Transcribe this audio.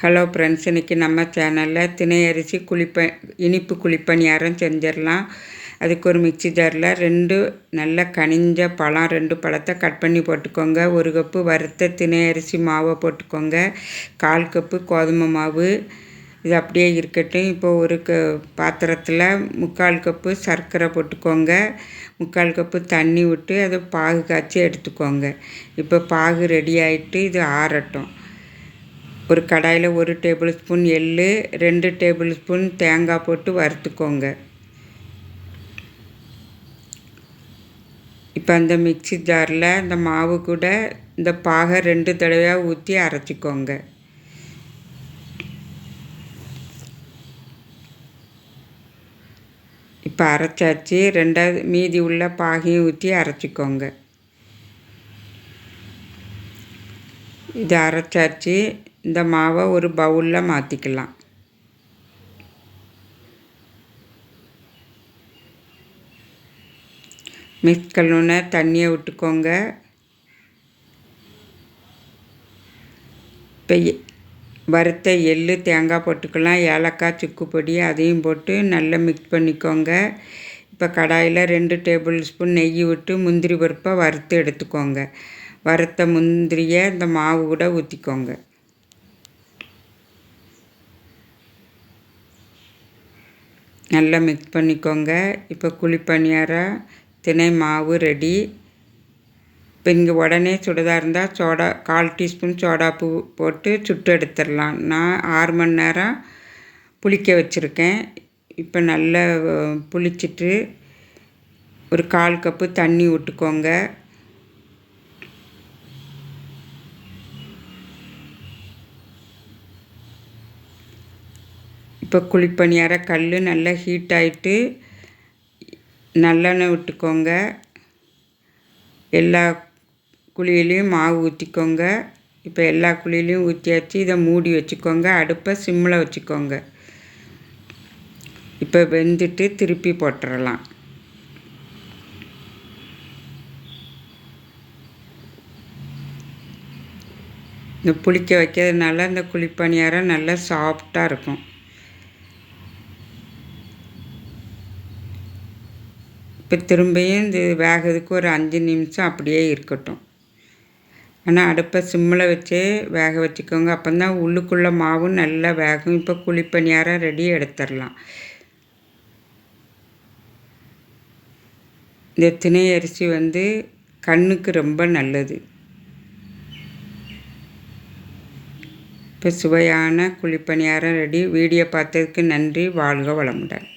Hello friends இன்றைக்கி நம்ம சேனலில் திணை அரிசி குழிப்ப இனிப்பு குழிப்பணியாரம் செஞ்சிடலாம். அதுக்கு ஒரு மிக்சி ஜாரில் ரெண்டு நல்ல கனிஞ்ச பழம் ரெண்டு பழத்தை கட் பண்ணி போட்டுக்கோங்க. ஒரு கப்பு வறுத்த தினை அரிசி மாவை போட்டுக்கோங்க. கால் கப்பு கோதுமை மாவு. இது அப்படியே இருக்கட்டும். இப்போ ஒரு க பாத்திரத்தில் முக்கால் கப்பு சர்க்கரை போட்டுக்கோங்க. முக்கால் கப்பு தண்ணி விட்டு அதை பாகு காய்ச்சி எடுத்துக்கோங்க. இப்போ பாகு ரெடி ஆகிட்டு இது ஆறட்டும். ஒரு கடாயில் ஒரு டேபிள் ஸ்பூன் எள் ரெண்டு டேபிள் ஸ்பூன் தேங்காய் போட்டு வறுத்துக்கோங்க. இப்போ அந்த மிக்சி ஜாரில் இந்த மாவு கூட இந்த பாகை ரெண்டு தடவையாக ஊற்றி அரைச்சிக்கோங்க. இப்போ அரைச்சாச்சு. ரெண்டாவது மீதி உள்ள பாகையும் ஊற்றி அரைச்சிக்கோங்க. இது அரைச்சாச்சு. இந்த மாவை ஒரு பவுலில் மாற்றிக்கலாம் மிக்ஸ் கல்லுன தண்ணியை விட்டுக்கோங்க. இப்போ வறுத்த எள் தேங்காய் போட்டுக்கலாம் ஏலக்காய் சுக்கு பொடி அதையும் போட்டு நல்லா மிக்ஸ் பண்ணிக்கோங்க. இப்போ கடாயில் ரெண்டு டேபிள் ஸ்பூன் நெய் விட்டு முந்திரி பருப்பை வறுத்து எடுத்துக்கோங்க. வறுத்த முந்திரியை இந்த மாவு கூட ஊற்றிக்கோங்க நல்லா மிக்ஸ் பண்ணிக்கோங்க. இப்போ குழிப்பணியாரம் தினை மாவு ரெடி. இப்போ இங்கே உடனே சுடதாக இருந்தால் சோடா கால் டீஸ்பூன் சோடாப்பு போட்டு சுட்டு எடுத்துடலாம். நான் ஆறு மணி நேரம் புளிக்க வச்சுருக்கேன். இப்போ நல்லா புளிச்சிட்டு ஒரு கால் கப்பு தண்ணி விட்டுக்கோங்க இப்போ குழிப்பணியார கல் நல்லா ஹீட் ஆகிட்டு நல்லெண்ணெய் விட்டுக்கோங்க. எல்லா குழியிலையும் மாவு ஊற்றிக்கோங்க இப்போ எல்லா குழியிலையும் ஊற்றியாச்சு இதை மூடி வச்சுக்கோங்க. அடுப்பை சிம்மில் வச்சுக்கோங்க. இப்போ வெந்துட்டு திருப்பி போட்டுடலாம் இந்த புளிக்க வைக்கிறதுனால இந்த குழிப்பணியாரம் நல்லா சாஃப்டாக இருக்கும். இப்போ திரும்பியும் இது வேகிறதுக்கு ஒரு அஞ்சு நிமிஷம் அப்படியே இருக்கட்டும். ஆனால் அடுப்பை சிம்மில் வச்சே வேக வச்சுக்கோங்க. அப்போ தான் உள்ளுக்குள்ளே மாவும் நல்லா வேகும். இப்போ குழிப்பணியாரம் ரெடி எடுத்துடலாம். இந்த திணை அரிசி வந்து கண்ணுக்கு ரொம்ப நல்லது. இப்போ சுவையான குழிப்பணியாரம் ரெடி. வீடியோ பார்த்ததுக்கு நன்றி. வாழ்க வளமுடன்.